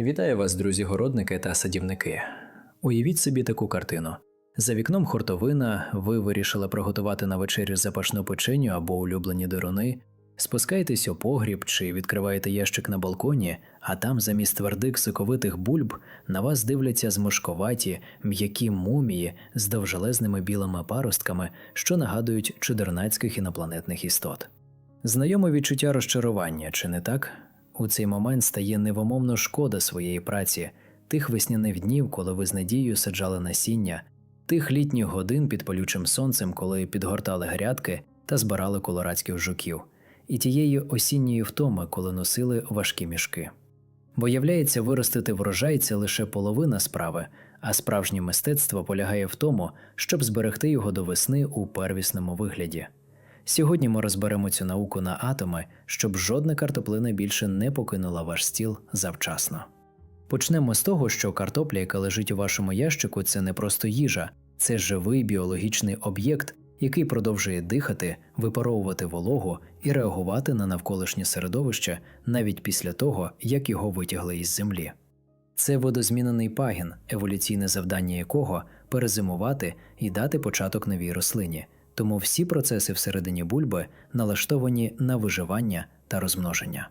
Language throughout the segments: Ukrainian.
Вітаю вас, друзі городники та садівники. Уявіть собі таку картину. За вікном хуртовина, ви вирішили приготувати на вечерю запашну печеню або улюблені деруни, спускаєтесь у погріб чи відкриваєте ящик на балконі, а там замість твердих соковитих бульб на вас дивляться змушковаті, м'які мумії з довжелезними білими паростками, що нагадують чудернацьких інопланетних істот. Знайоме відчуття розчарування, чи не так? У цей момент стає невимовно шкода своєї праці, тих весняних днів, коли ви з надією саджали насіння, тих літніх годин під палючим сонцем, коли підгортали грядки та збирали колорадських жуків, і тієї осінньої втоми, коли носили важкі мішки. Бо являється, виростити врожай це лише половина справи, а справжнє мистецтво полягає в тому, щоб зберегти його до весни у первісному вигляді. Сьогодні ми розберемо цю науку на атоми, щоб жодна картоплина більше не покинула ваш стіл завчасно. Почнемо з того, що картопля, яка лежить у вашому ящику, це не просто їжа, це живий біологічний об'єкт, який продовжує дихати, випаровувати вологу і реагувати на навколишнє середовище навіть після того, як його витягли із землі. Це водозмінений пагін, еволюційне завдання якого перезимувати і дати початок новій рослині. Тому всі процеси всередині бульби налаштовані на виживання та розмноження.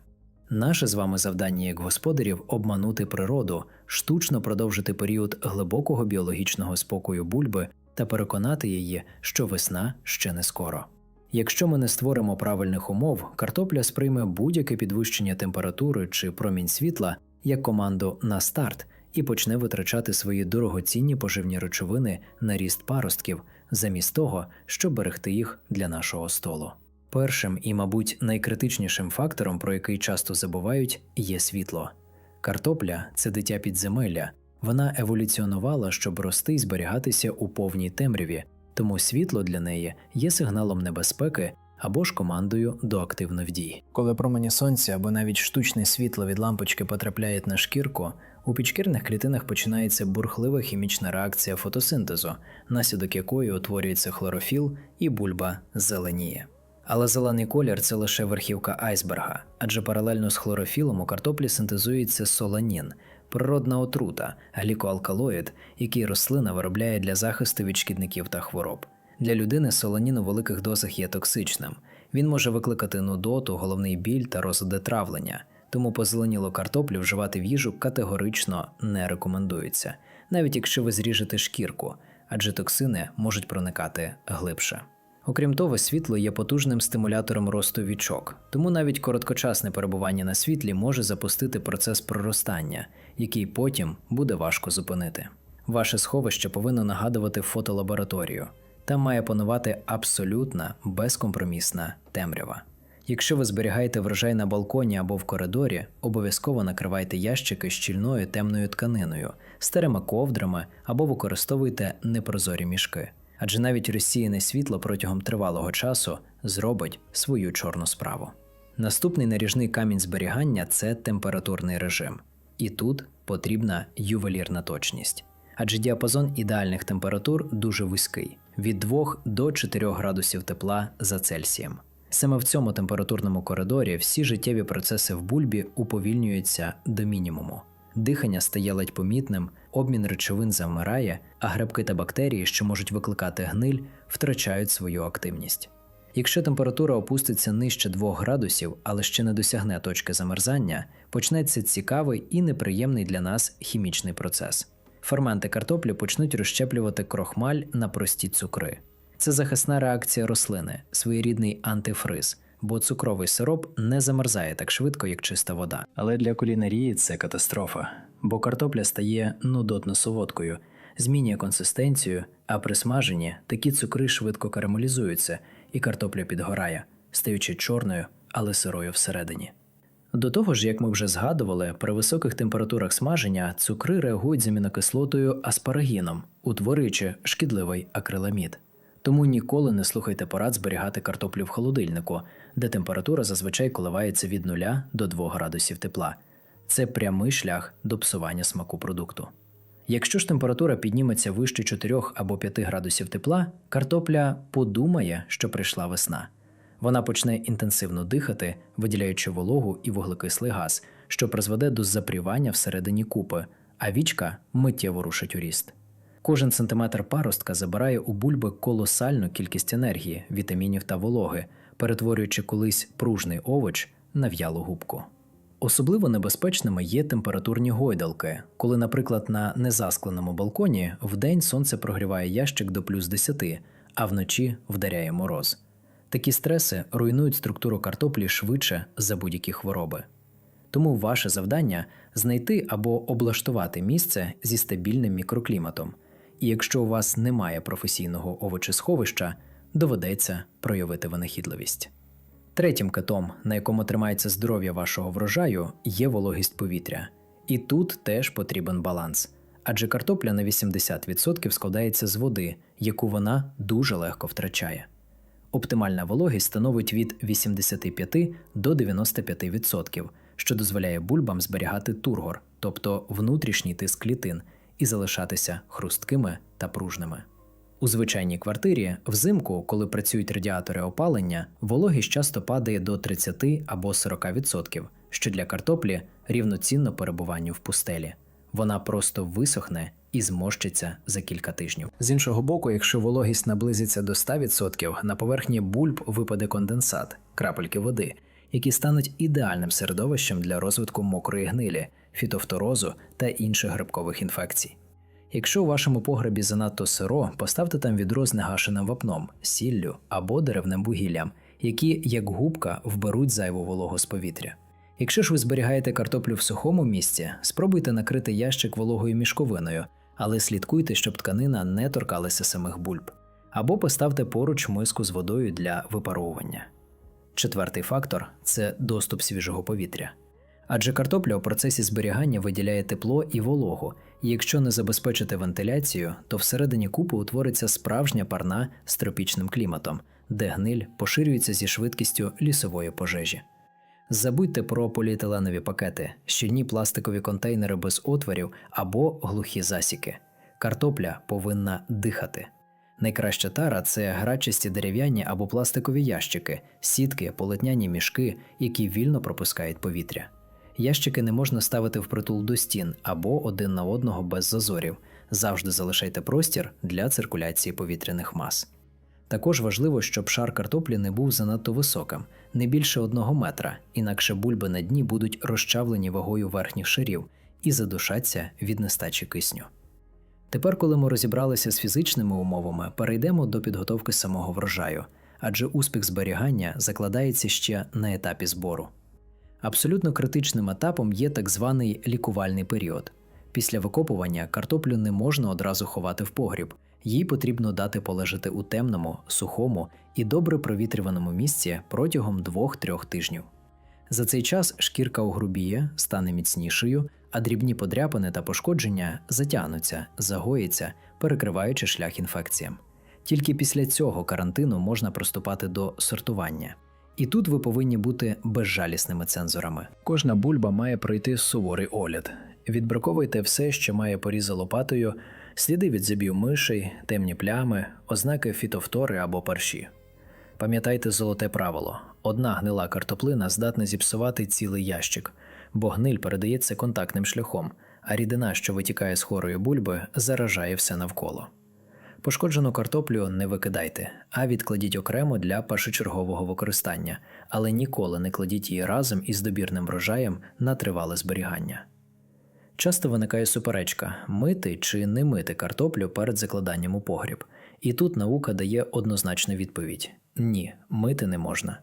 Наше з вами завдання як господарів обманути природу, штучно продовжити період глибокого біологічного спокою бульби та переконати її, що весна ще не скоро. Якщо ми не створимо правильних умов, картопля сприйме будь-яке підвищення температури чи промінь світла як команду на старт і почне витрачати свої дорогоцінні поживні речовини на ріст паростків, замість того, щоб берегти їх для нашого столу. Першим і, мабуть, найкритичнішим фактором, про який часто забувають, є світло. Картопля це дитя підземелля. Вона еволюціонувала, щоб рости і зберігатися у повній темряві, тому світло для неї є сигналом небезпеки або ж командою до активних дій. Коли промені сонця або навіть штучне світло від лампочки потрапляють на шкірку, у підшкірних клітинах починається бурхлива хімічна реакція фотосинтезу, наслідок якої утворюється хлорофіл і бульба зеленіє. Але зелений колір це лише верхівка айсберга, адже паралельно з хлорофілом у картоплі синтезується соланін, природна отрута, глікоалкалоїд, який рослина виробляє для захисту від шкідників та хвороб. Для людини соланін у великих дозах є токсичним. Він може викликати нудоту, головний біль та розлади травлення, тому позеленілу картоплю вживати в їжу категорично не рекомендується, навіть якщо ви зріжете шкірку, адже токсини можуть проникати глибше. Окрім того, світло є потужним стимулятором росту вічок, тому навіть короткочасне перебування на світлі може запустити процес проростання, який потім буде важко зупинити. Ваше сховище повинно нагадувати фотолабораторію. Там має панувати абсолютна безкомпромісна темрява. Якщо ви зберігаєте врожай на балконі або в коридорі, обов'язково накривайте ящики щільною темною тканиною, старими ковдрами або використовуйте непрозорі мішки адже навіть розсіяне світло протягом тривалого часу зробить свою чорну справу. Наступний наріжний камінь зберігання це температурний режим, і тут потрібна ювелірна точність. Адже діапазон ідеальних температур дуже вузький від 2 до 4 градусів тепла за Цельсієм. Саме в цьому температурному коридорі всі життєві процеси в бульбі уповільнюються до мінімуму. Дихання стає ледь помітним, обмін речовин завмирає, а грибки та бактерії, що можуть викликати гниль, втрачають свою активність. Якщо температура опуститься нижче 2 градусів, але ще не досягне точки замерзання, почнеться цікавий і неприємний для нас хімічний процес. Ферменти картоплі почнуть розщеплювати крохмаль на прості цукри. Це захисна реакція рослини, своєрідний антифриз бо цукровий сироп не замерзає так швидко, як чиста вода. Але для кулінарії це катастрофа, бо картопля стає нудотно солодкою, змінює консистенцію, а при смаженні такі цукри швидко карамелізуються, і картопля підгорає, стаючи чорною, але сирою всередині. До того ж, як ми вже згадували, при високих температурах смаження цукри реагують з амінокислотою аспарагіном, утворюючи шкідливий акриламід. Тому ніколи не слухайте порад зберігати картоплю в холодильнику, де температура зазвичай коливається від 0 до 2 градусів тепла. Це прямий шлях до псування смаку продукту. Якщо ж температура підніметься вище 4 або 5 градусів тепла, картопля подумає, що прийшла весна. Вона почне інтенсивно дихати, виділяючи вологу і вуглекислий газ, що призведе до запрівання всередині купи, а вічка миттєво рушить у ріст. Кожен сантиметр паростка забирає у бульби колосальну кількість енергії, вітамінів та вологи, перетворюючи колись пружний овоч на в'ялу губку. Особливо небезпечними є температурні гойдалки, коли, наприклад, на незаскленому балконі вдень сонце прогріває ящик до плюс 10, а вночі вдаряє мороз. Такі стреси руйнують структуру картоплі швидше за будь-які хвороби. Тому ваше завдання знайти або облаштувати місце зі стабільним мікрокліматом. І якщо у вас немає професійного овочесховища, доведеться проявити винахідливість. Третім китом, на якому тримається здоров'я вашого врожаю, є вологість повітря. І тут теж потрібен баланс, адже картопля на 80% складається з води, яку вона дуже легко втрачає. Оптимальна вологість становить від 85 до 95%, що дозволяє бульбам зберігати тургор, тобто внутрішній тиск клітин, і залишатися хрусткими та пружними. У звичайній квартирі взимку, коли працюють радіатори опалення, вологість часто падає до 30 або 40%, що для картоплі рівноцінно перебуванню в пустелі. Вона просто висохне і зморщиться за кілька тижнів. З іншого боку, якщо вологість наблизиться до 100%, на поверхні бульб випаде конденсат, крапельки води, які стануть ідеальним середовищем для розвитку мокрої гнилі, фітофторозу та інших грибкових інфекцій. Якщо у вашому погребі занадто сиро, поставте там відро з негашеним вапном, сіллю або деревним вугіллям, які, як губка, вберуть зайву вологу з повітря. Якщо ж ви зберігаєте картоплю в сухому місці, спробуйте накрити ящик вологою мішковиною, але слідкуйте, щоб тканина не торкалася самих бульб, або поставте поруч миску з водою для випаровування. Четвертий фактор це доступ свіжого повітря. Адже картопля у процесі зберігання виділяє тепло і вологу, і якщо не забезпечити вентиляцію, то всередині купи утвориться справжня парна з тропічним кліматом, де гниль поширюється зі швидкістю лісової пожежі. Забудьте про поліетиленові пакети, щільні пластикові контейнери без отворів або глухі засіки. Картопля повинна дихати. Найкраща тара це грачисті дерев'яні або пластикові ящики, сітки, полотняні мішки, які вільно пропускають повітря. Ящики не можна ставити впритул до стін або один на одного без зазорів. Завжди залишайте простір для циркуляції повітряних мас. Також важливо, щоб шар картоплі не був занадто високим, не більше одного метра, інакше бульби на дні будуть розчавлені вагою верхніх шарів і задушаться від нестачі кисню. Тепер, коли ми розібралися з фізичними умовами, перейдемо до підготовки самого врожаю, адже успіх зберігання закладається ще на етапі збору. Абсолютно критичним етапом є так званий лікувальний період. Після викопування картоплю не можна одразу ховати в погріб, їй потрібно дати полежати у темному, сухому і добре провітрюваному місці протягом 2-3 тижнів. За цей час шкірка угрубіє, стане міцнішою, а дрібні подряпини та пошкодження затягнуться, загоїться, перекриваючи шлях інфекціям. Тільки після цього карантину можна приступати до сортування. І тут ви повинні бути безжалісними цензорами. Кожна бульба має пройти суворий огляд. Відбраковуйте все, що має поріза лопатою, сліди від зубів мишей, темні плями, ознаки фітофтори або парші. Пам'ятайте золоте правило: одна гнила картоплина здатна зіпсувати цілий ящик, бо гниль передається контактним шляхом, а рідина, що витікає з хворої бульби, заражає все навколо. Пошкоджену картоплю не викидайте, а відкладіть окремо для першочергового використання, але ніколи не кладіть її разом із добірним врожаєм на тривале зберігання. Часто виникає суперечка мити чи не мити картоплю перед закладанням у погріб, і тут наука дає однозначну відповідь: ні, мити не можна.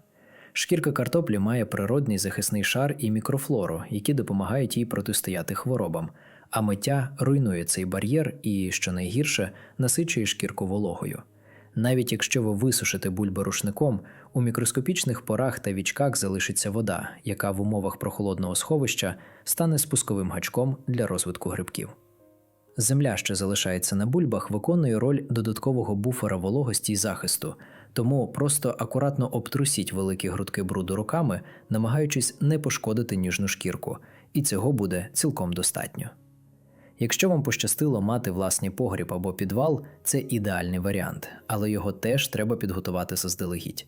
Шкірка картоплі має природний захисний шар і мікрофлору, які допомагають їй протистояти хворобам, а миття руйнує цей бар'єр і, що найгірше, насичує шкірку вологою. Навіть якщо ви висушите бульби рушником, у мікроскопічних порах та вічках залишиться вода, яка в умовах прохолодного сховища стане спусковим гачком для розвитку грибків. Земля, що залишається на бульбах, виконує роль додаткового буфера вологості й захисту, тому просто акуратно обтрусіть великі грудки бруду руками, намагаючись не пошкодити ніжну шкірку, і цього буде цілком достатньо. Якщо вам пощастило мати власний погріб або підвал, це ідеальний варіант, але його теж треба підготувати заздалегідь.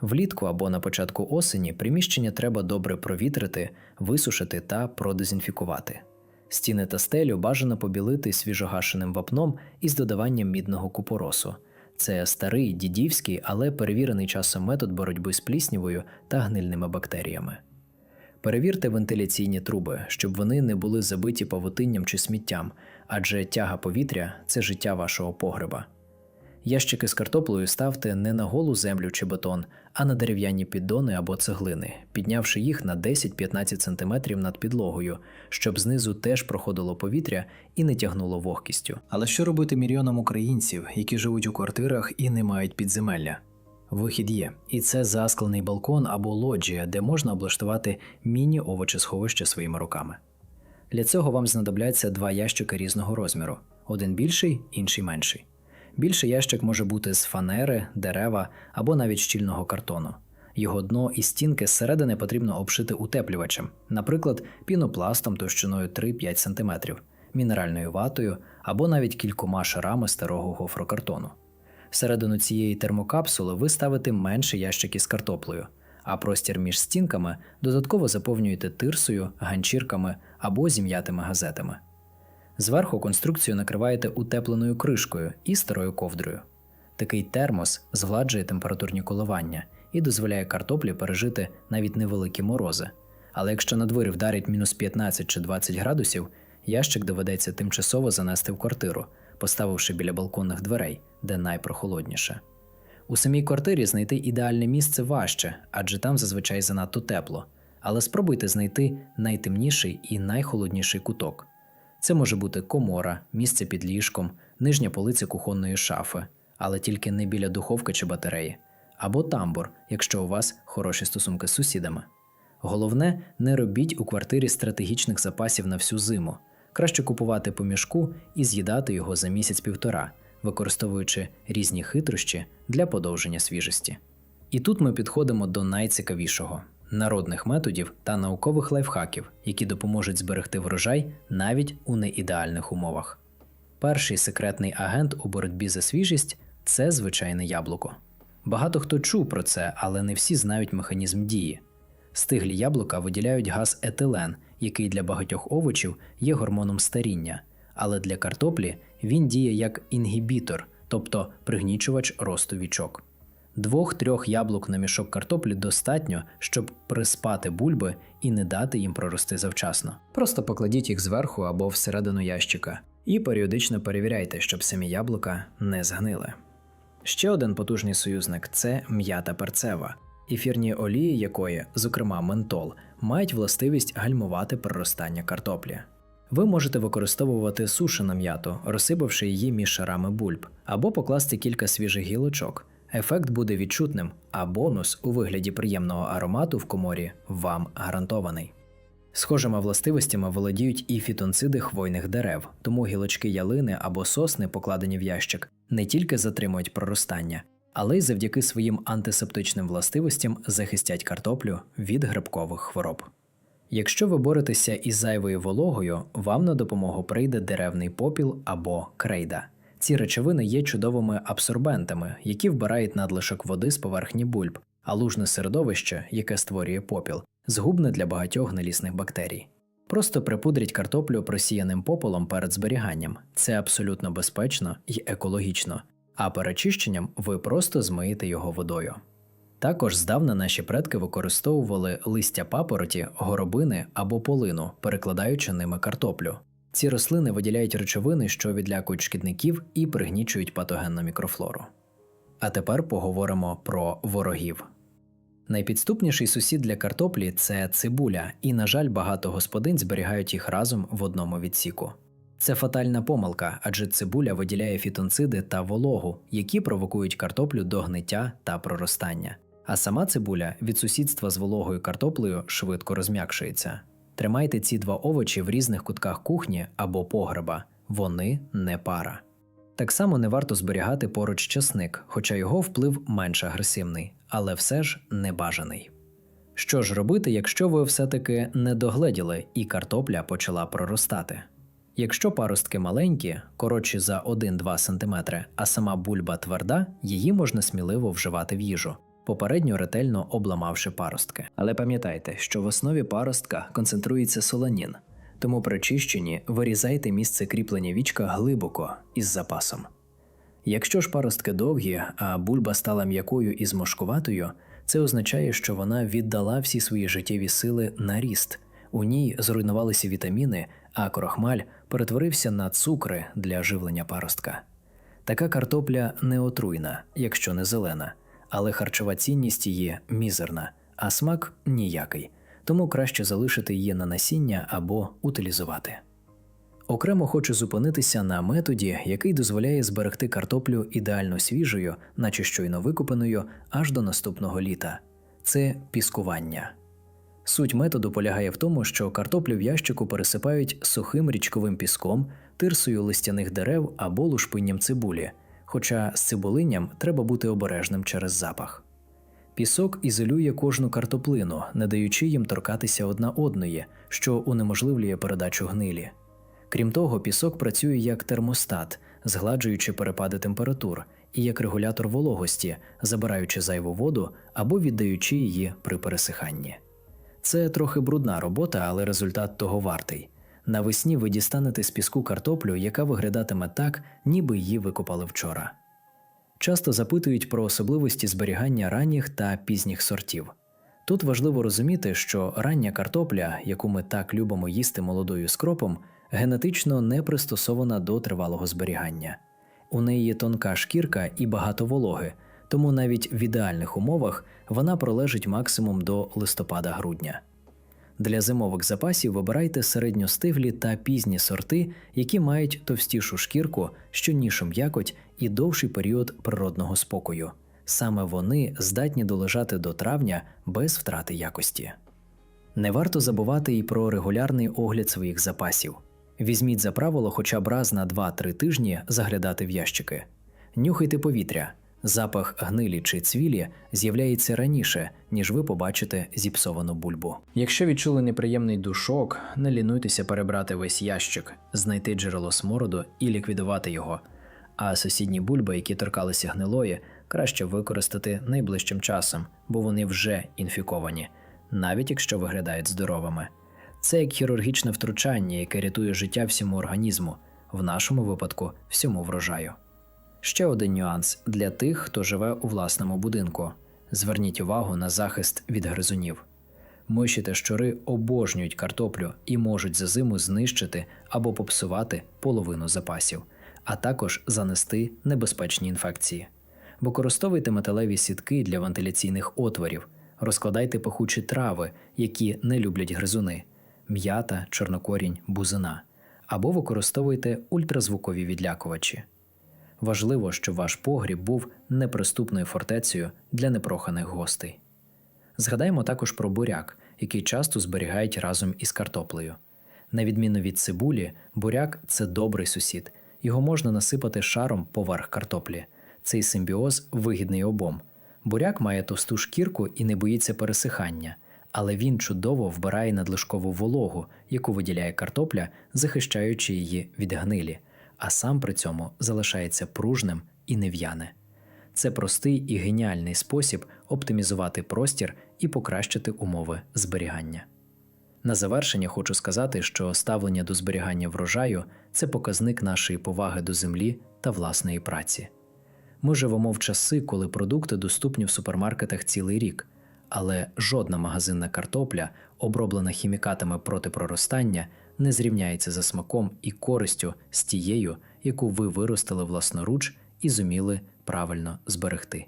Влітку або на початку осені приміщення треба добре провітрити, висушити та продезінфікувати. Стіни та стелю бажано побілити свіжогашеним вапном із додаванням мідного купоросу. Це старий дідівський, але перевірений часом метод боротьби з пліснявою та гнильними бактеріями. Перевірте вентиляційні труби, щоб вони не були забиті павутинням чи сміттям, адже тяга повітря це життя вашого погреба. Ящики з картоплею ставте не на голу землю чи бетон, а на дерев'яні піддони або цеглини, піднявши їх на 10-15 см над підлогою, щоб знизу теж проходило повітря і не тягнуло вогкістю. Але що робити мільйонам українців, які живуть у квартирах і не мають підземелля? Вихід є, і це засклений балкон або лоджія, де можна облаштувати міні-овочесховище своїми руками. Для цього вам знадобляться два ящики різного розміру: один більший, інший менший. Більший ящик може бути з фанери, дерева або навіть щільного картону. Його дно і стінки зсередини потрібно обшити утеплювачем, наприклад, пінопластом товщиною 3-5 см, мінеральною ватою або навіть кількома шарами старого гофрокартону. Всередину цієї термокапсули ви ставите менші ящики з картоплею, а простір між стінками додатково заповнюєте тирсою, ганчірками або зім'ятими газетами. Зверху конструкцію накриваєте утепленою кришкою і старою ковдрою. Такий термос згладжує температурні коливання і дозволяє картоплі пережити навіть невеликі морози. Але якщо на дворі вдарить мінус 15 чи 20 градусів, ящик доведеться тимчасово занести в квартиру, поставивши біля балконних дверей, де найпрохолодніше. У самій квартирі знайти ідеальне місце важче, адже там зазвичай занадто тепло. Але спробуйте знайти найтемніший і найхолодніший куток. Це може бути комора, місце під ліжком, нижня полиця кухонної шафи, але тільки не біля духовки чи батареї, або тамбур, якщо у вас хороші стосунки з сусідами. Головне, не робіть у квартирі стратегічних запасів на всю зиму. Краще купувати по мішку і з'їдати його за місяць-півтора, використовуючи різні хитрощі для подовження свіжості. І тут ми підходимо до найцікавішого народних методів та наукових лайфхаків, які допоможуть зберегти врожай навіть у неідеальних умовах. Перший секретний агент у боротьбі за свіжість це звичайне яблуко. Багато хто чув про це, але не всі знають механізм дії. Стиглі яблука виділяють газ етилен, який для багатьох овочів є гормоном старіння, але для картоплі він діє як інгібітор, тобто пригнічувач росту вічок. Двох-трьох яблук на мішок картоплі достатньо, щоб приспати бульби і не дати їм прорости завчасно. Просто покладіть їх зверху або всередину ящика і періодично перевіряйте, щоб самі яблука не згнили. Ще один потужний союзник це м'ята перцева, ефірні олії якої, зокрема ментол, мають властивість гальмувати проростання картоплі. Ви можете використовувати сушену м'яту, розсипавши її між шарами бульб, або покласти кілька свіжих гілочок. Ефект буде відчутним, а бонус у вигляді приємного аромату в коморі вам гарантований. Схожими властивостями володіють і фітонциди хвойних дерев, тому гілочки ялини або сосни, покладені в ящик, не тільки затримують проростання, але й завдяки своїм антисептичним властивостям захистять картоплю від грибкових хвороб. Якщо ви боретеся із зайвою вологою, вам на допомогу прийде деревний попіл або крейда. Ці речовини є чудовими абсорбентами, які вбирають надлишок води з поверхні бульб, а лужне середовище, яке створює попіл, згубне для багатьох гнилісних бактерій. Просто припудріть картоплю просіяним попелом перед зберіганням. Це абсолютно безпечно і екологічно, а перечищенням ви просто змиєте його водою. Також здавна наші предки використовували листя папороті, горобини або полину, перекладаючи ними картоплю. Ці рослини виділяють речовини, що відлякують шкідників і пригнічують патогенну мікрофлору. А тепер поговоримо про ворогів. Найпідступніший сусід для картоплі це цибуля, і, на жаль, багато господинь зберігають їх разом в одному відсіку. Це фатальна помилка, адже цибуля виділяє фітонциди та вологу, які провокують картоплю до гниття та проростання. А сама цибуля від сусідства з вологою картоплею швидко розм'якшується. Тримайте ці два овочі в різних кутках кухні або погреба, вони не пара. Так само не варто зберігати поруч часник, хоча його вплив менш агресивний, але все ж небажаний. Що ж робити, якщо ви все-таки не догледіли і картопля почала проростати? Якщо паростки маленькі, коротші за 1-2 см, а сама бульба тверда, її можна сміливо вживати в їжу. попередньо ретельно обламавши паростки. Але пам'ятайте, що в основі паростка концентрується соланін, тому при чищенні вирізайте місце кріплення вічка глибоко із запасом. Якщо ж паростки довгі, а бульба стала м'якою і зморшкуватою, це означає, що вона віддала всі свої життєві сили на ріст. У ній зруйнувалися вітаміни, а крохмаль перетворився на цукри для живлення паростка. Така картопля не отруйна, якщо не зелена, але харчова цінність її мізерна, а смак ніякий, тому краще залишити її на насіння або утилізувати. Окремо хочу зупинитися на методі, який дозволяє зберегти картоплю ідеально свіжою, наче щойно викопаною, аж до наступного літа. Це піскування. Суть методу полягає в тому, що картоплю в ящику пересипають сухим річковим піском, тирсою листяних дерев або лушпинням цибулі, хоча з цибулинням треба бути обережним через запах. Пісок ізолює кожну картоплину, не даючи їм торкатися одна одної, що унеможливлює передачу гнилі. Крім того, пісок працює як термостат, згладжуючи перепади температур, і як регулятор вологості, забираючи зайву воду або віддаючи її при пересиханні. Це трохи брудна робота, але результат того вартий. Навесні ви дістанете з піску картоплю, яка виглядатиме так, ніби її викопали вчора. Часто запитують про особливості зберігання ранніх та пізніх сортів. Тут важливо розуміти, що рання картопля, яку ми так любимо їсти молодою скропом, генетично не пристосована до тривалого зберігання. У неї є тонка шкірка і багато вологи, тому навіть в ідеальних умовах вона пролежить максимум до листопада-грудня. Для зимових запасів вибирайте середньостиглі та пізні сорти, які мають товстішу шкірку, щільнішу м'якоть і довший період природного спокою. Саме вони здатні долежати до травня без втрати якості. Не варто забувати і про регулярний огляд своїх запасів. Візьміть за правило хоча б раз на 2-3 тижні заглядати в ящики. Нюхайте повітря. Запах гнилі чи цвілі з'являється раніше, ніж ви побачите зіпсовану бульбу. Якщо відчули неприємний душок, не лінуйтеся перебрати весь ящик, знайти джерело смороду і ліквідувати його. А сусідні бульби, які торкалися гнилої, краще використати найближчим часом, бо вони вже інфіковані, навіть якщо виглядають здоровими. Це як хірургічне втручання, яке рятує життя всьому організму, в нашому випадку всьому врожаю. Ще один нюанс для тих, хто живе у власному будинку. Зверніть увагу на захист від гризунів. Миші та щури обожнюють картоплю і можуть за зиму знищити або попсувати половину запасів, а також занести небезпечні інфекції. Використовуйте металеві сітки для вентиляційних отворів, розкладайте пахучі трави, які не люблять гризуни, м'ята, чорнокорінь, бузина, або використовуйте ультразвукові відлякувачі. Важливо, щоб ваш погріб був неприступною фортецею для непроханих гостей. Згадаймо також про буряк, який часто зберігають разом із картоплею. На відміну від цибулі, буряк це добрий сусід, його можна насипати шаром поверх картоплі. Цей симбіоз вигідний обом. Буряк має товсту шкірку і не боїться пересихання, але він чудово вбирає надлишкову вологу, яку виділяє картопля, захищаючи її від гнилі а сам при цьому залишається пружним і нев'яне. Це простий і геніальний спосіб оптимізувати простір і покращити умови зберігання. На завершення хочу сказати, що ставлення до зберігання врожаю це показник нашої поваги до землі та власної праці. Ми живемо в часи, коли продукти доступні в супермаркетах цілий рік, але жодна магазинна картопля, оброблена хімікатами проти проростання, не зрівняється за смаком і користю з тією, яку ви виростили власноруч і зуміли правильно зберегти.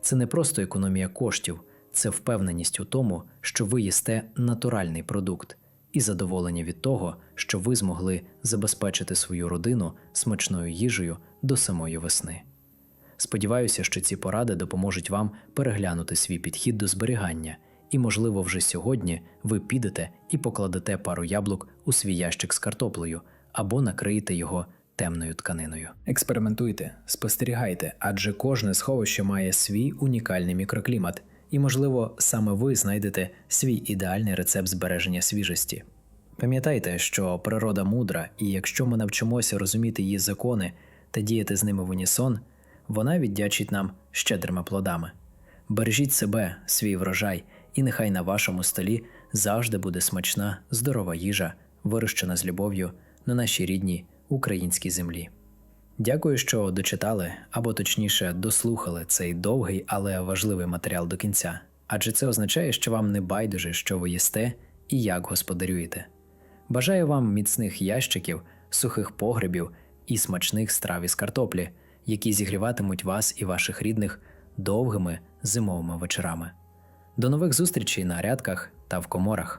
Це не просто економія коштів, це впевненість у тому, що ви їсте натуральний продукт, і задоволення від того, що ви змогли забезпечити свою родину смачною їжею до самої весни. Сподіваюся, що ці поради допоможуть вам переглянути свій підхід до зберігання і, можливо, вже сьогодні ви підете і покладете пару яблук у свій ящик з картоплею або накриєте його темною тканиною. Експериментуйте, спостерігайте, адже кожне сховище має свій унікальний мікроклімат, і, можливо, саме ви знайдете свій ідеальний рецепт збереження свіжості. Пам'ятайте, що природа мудра, і якщо ми навчимося розуміти її закони та діяти з ними в унісон, вона віддячить нам щедрими плодами. Бережіть себе, свій врожай, і нехай на вашому столі завжди буде смачна, здорова їжа, вирощена з любов'ю на нашій рідній українській землі. Дякую, що дочитали, або точніше дослухали цей довгий, але важливий матеріал до кінця, адже це означає, що вам не байдуже, що ви їсте і як господарюєте. Бажаю вам міцних ящиків, сухих погребів і смачних страв із картоплі, які зігріватимуть вас і ваших рідних довгими зимовими вечорами. До нових зустрічей на рядках та в коморах.